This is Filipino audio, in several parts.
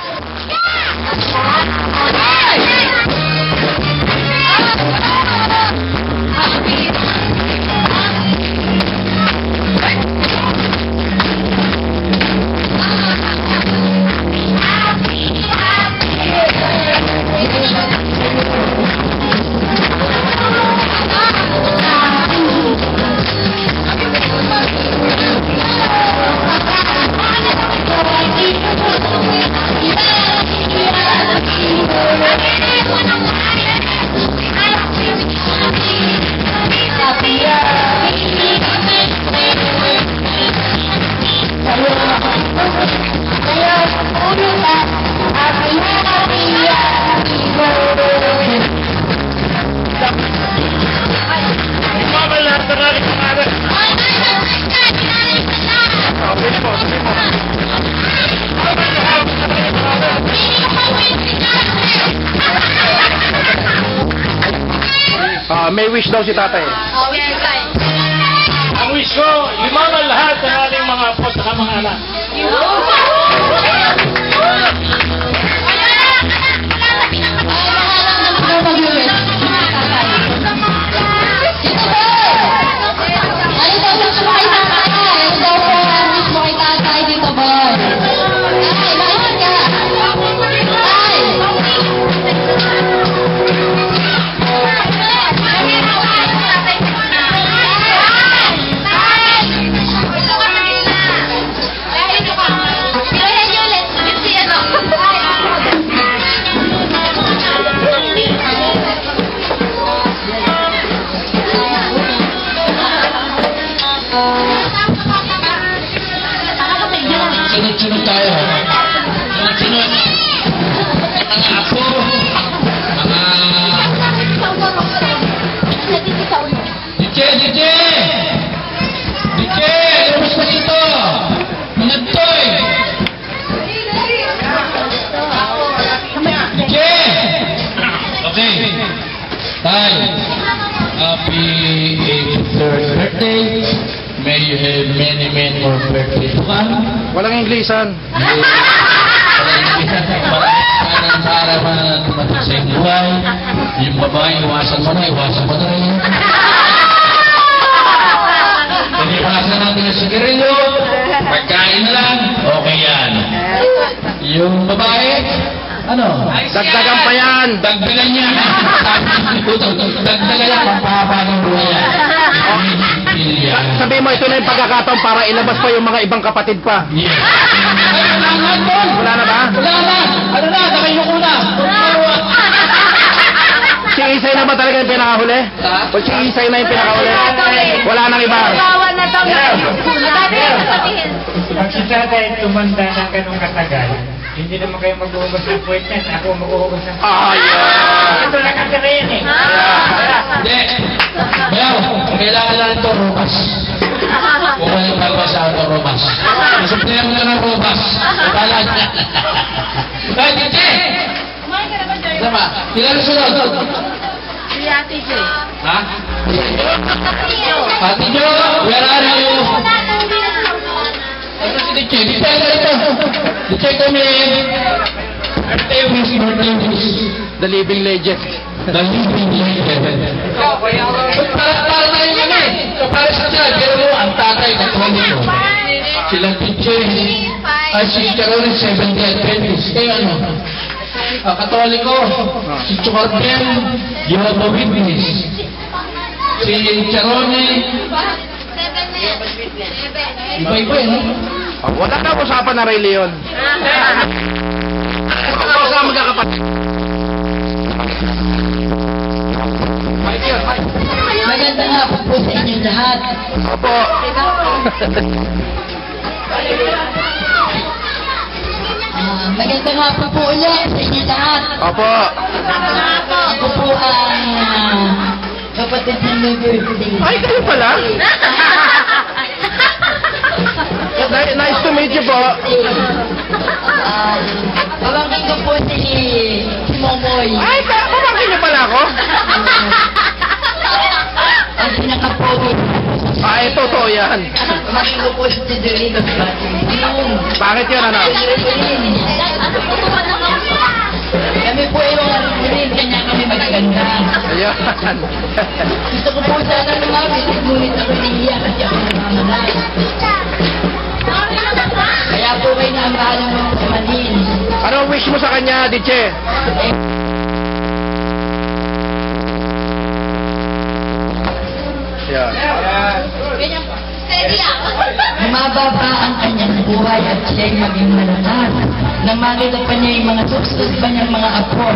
Yeah! May wish daw si tatay. Ang wish ko, limaman lahat ng ating mga apo at mga anak. Tay, happy 83rd birthday. May you have many, many more birthdays to come. Walang Inglisan. Parang sa araw na dumating sa iyong buhay, yung babae, iwasan mo na, iwasan mo na rin. Iniwasan natin yung sigarilyo, pagkain na lang, okay yan. Yung babae, ano? Dagdagan pa yan. Dagdagan niya. Dagdagan niya, pampahaba ng buhay. Sabi mo, ito na yung pagkakataon para ilabas pa yung mga ibang kapatid pa. Yes. Wala na, na ba? Wala na! Ano na? Sakay yung una! Si Isay na ba talaga yung pinakahuli? O si Isay na yung pinakahuli? Wala nang iba. Pag si tatay tumanda ng ganong katagal, hindi naman kayo mag-uubos ng appointment. Ako mag-uubos ng Ayan. Ito lang ang yan eh. Hindi. Bayaw, kailangan lang ito. Kung ano yung pagbasa ito robas. Masuptihan mo lang ng robas. Kala niya. Kahit hindi. Sama, kilala sunod. Ha? Ate Jo, where are you? Ano si Diche? Diche, ano ito? Come in. Birthday wish, birthday wish. The living legend. The living legend. Para, para tayo yun eh. So, para sa siya, pero mo, ang tatay na tuwali ko. Silang Diche. Ay, si Charone, 70 Adventist. Kaya ano? Ah, Katoliko, si Chukordem, Jehovah Witness. Si Charone, iba-iba eh, no? Oh, wala na usapan na reliyon. Magkakapatid. Yun, Mike. Magandang hapon po sa inyong lahat. Opo. Ah, magandang hapon po ulit sa inyong lahat. Opo. Ako po ang ah, kapatid ng birthday. Ay, kayo pala? Meet you po. Pamangkin ko po si, si Momoy. Ay, pamangkin niyo pala ako? ang pinaka-pogi. Ah, ito, to, yan. Maging upo si Doritos Yung Bakit yun, ano? Kami po yung rin, kanya kami magaganda. Ayun. Gusto ko po sana lumapit, ngunit ako niya mo sa kanya, Diche? Yan. Mababa ang kanyang buhay at siya'y maging malakas. Nang makita pa niya yung mga suksus pa niyang mga apo.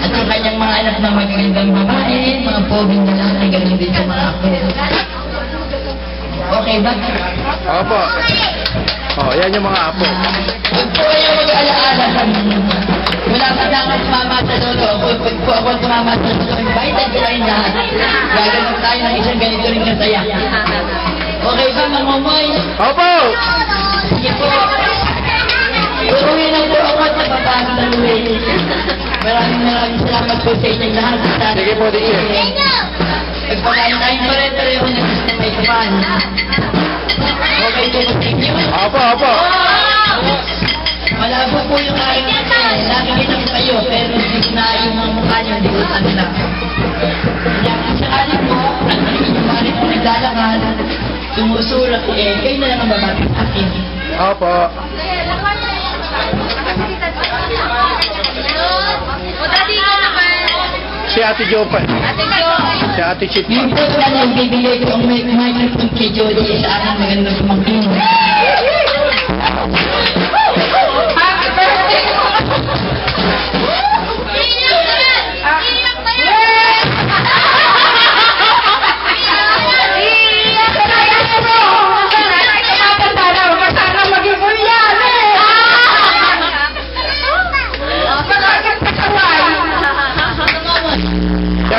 At yung kanyang mga anak na magagandang babae, mga poging lalaki, ganun din sa mga apo. Okay ba? Opo. Oh, yan yung mga apo. Huwag po kayo mag-alaala sa. Wala pa na akong tumama sa lolo. Pag po ako tumama sa lolo, invited sila yung lahat. Tayo ng isang ganito rin kasaya. Okay ba, mamomoy? Opo! Sige po. Uuwi na po ako sa babang ng uwi. Maraming maraming salamat po sa inyong lahat. Sige po, Diche. Pagpakain tayo pare-pareho na gusto may kapan. Okay po Opo, opo. Malabo po yung aking kasi. Nakikita ko kayo, pero hindi ko na yung mga mukha niyo, hindi ko ano lang. Kaya kung sakali po, at yung mga rin po naglalakad, sumusulat, eh, kayo na lang ang babati sa akin. Opo. O, dati ka naman. Si Ate Jo pa. Ate. Si Ate Chip. Yung po lang bibigay ko ang mic- microphone kay Jody sa aking magandang pamangkin.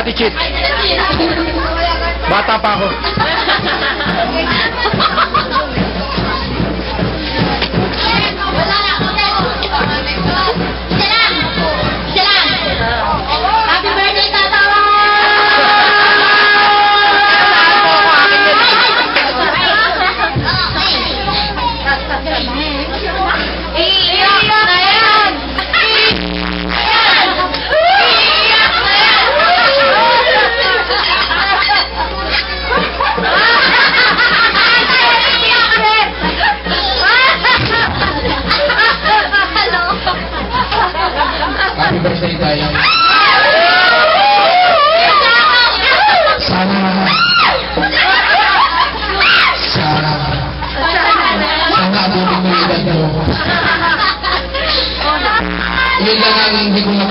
Ate Chip. Bata pa ako.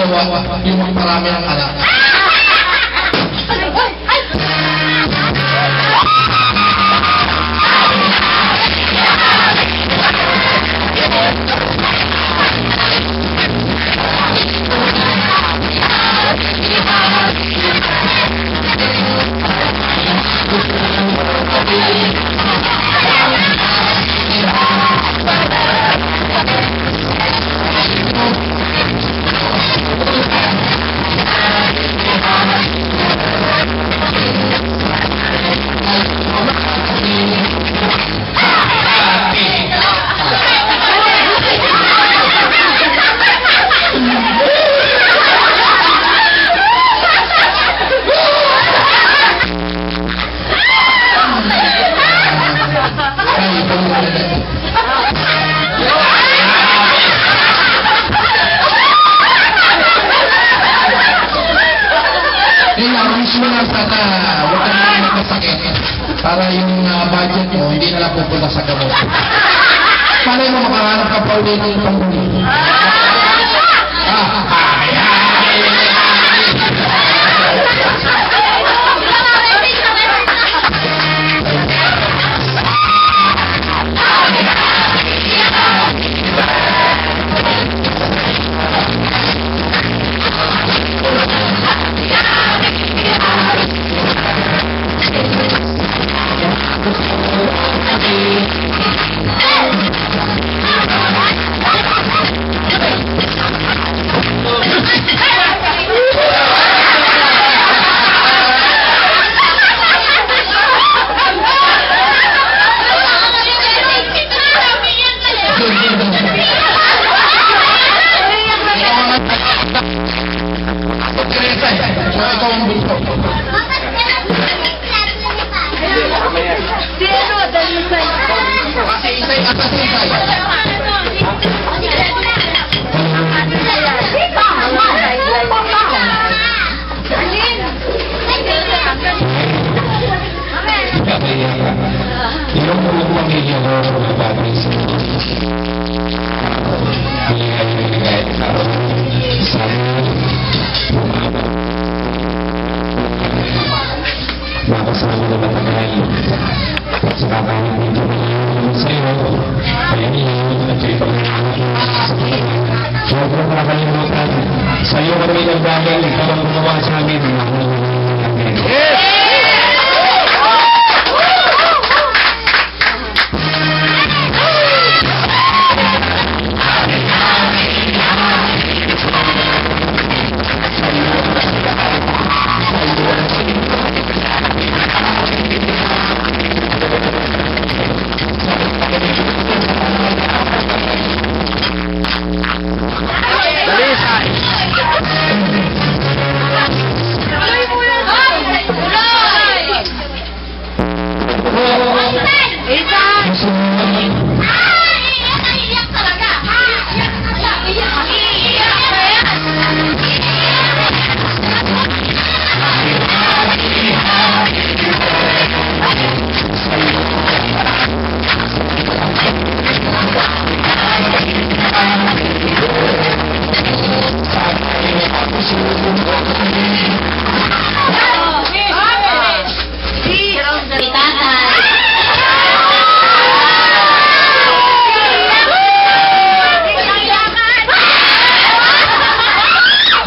Hindi ko nagawa, yung magparami ng anak. Kaya ito mo ulit. Yun lang, sana, huwag ka na magkasakit. Para yung ah, budget mo, hindi na lang pupunta sa gamot. Paano mo makahanap ka pa ulit ng pambuli? Ah, ay, Maligay na maligay at araw. Sana makasama na matagal. At sa kakain dito na lang sa'yo. Kaya niya at yung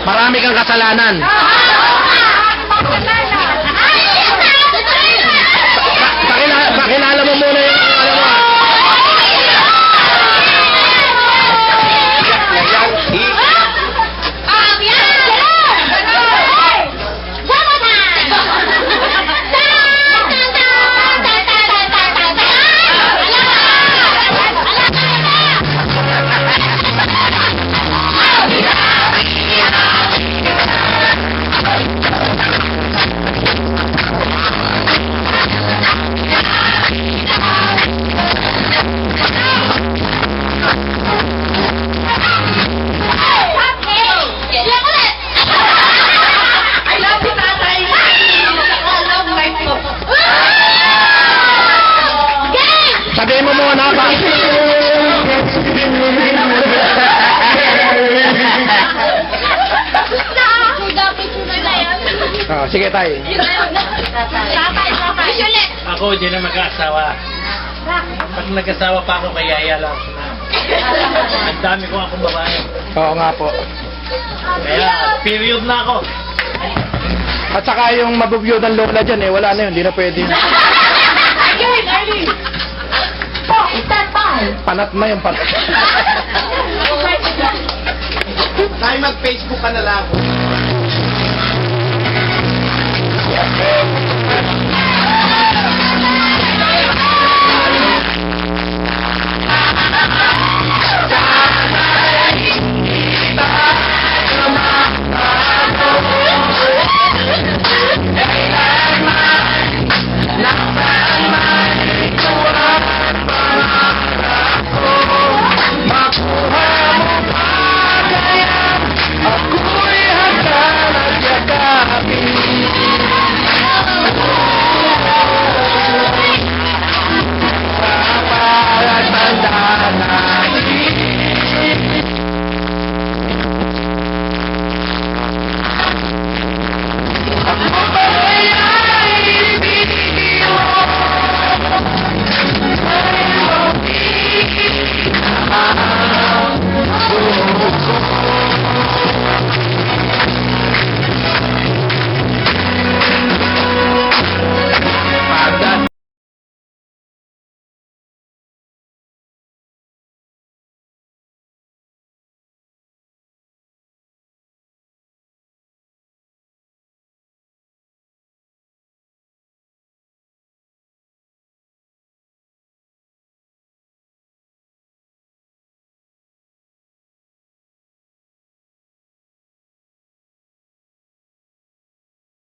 Marami kang kasalanan. Sige tayo. Tatay, tatay. Usually. Ako, hindi na mag-aasawa. Pag nag-asawa pa ako, kaya yaya lang. Ang dami ko akong babae. Oo nga po. Kaya, period na ako. At saka yung mabubyo ng lola dyan eh, wala na yun, hindi na pwede. Again, Arlene. Oh, stand by. Panat na yung panat. Tayo mag-Facebook ka na lang. Yeah.